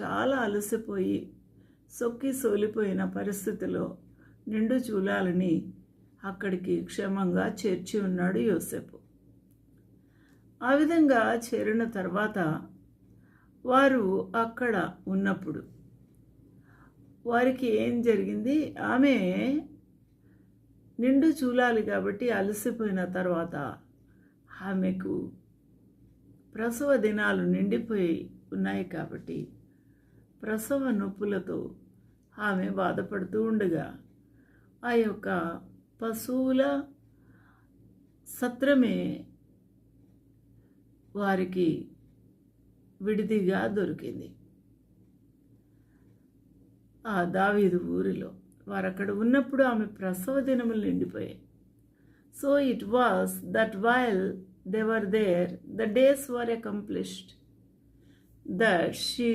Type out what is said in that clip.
చాలా అలసిపోయి సొక్కి సోలిపోయిన పరిస్థితిలో నిండు చూలాలని అక్కడికి క్షేమంగా చేర్చి ఉన్నాడు యోసేపు. ఆ విధంగా చేరిన తర్వాత వారు అక్కడ ఉన్నప్పుడు వారికి ఏం జరిగింది? ఆమె నిండు చూలాలి కాబట్టి అలసిపోయిన తర్వాత ఆమెకు ప్రసవ దినాలు నిండిపోయి ఉన్నాయి కాబట్టి ప్రసవ నొప్పులతో ఆమె బాధపడుతూ ఉండగా ఆ యొక్క పశువుల సత్రమే వారికి విడిదిగా దొరికింది. ఆ దావీదు ఊరిలో వారు అక్కడ ఉన్నప్పుడు ఆమె ప్రసవ దినములు నిండిపోయాయి. So it was that while they were there the days were accomplished that she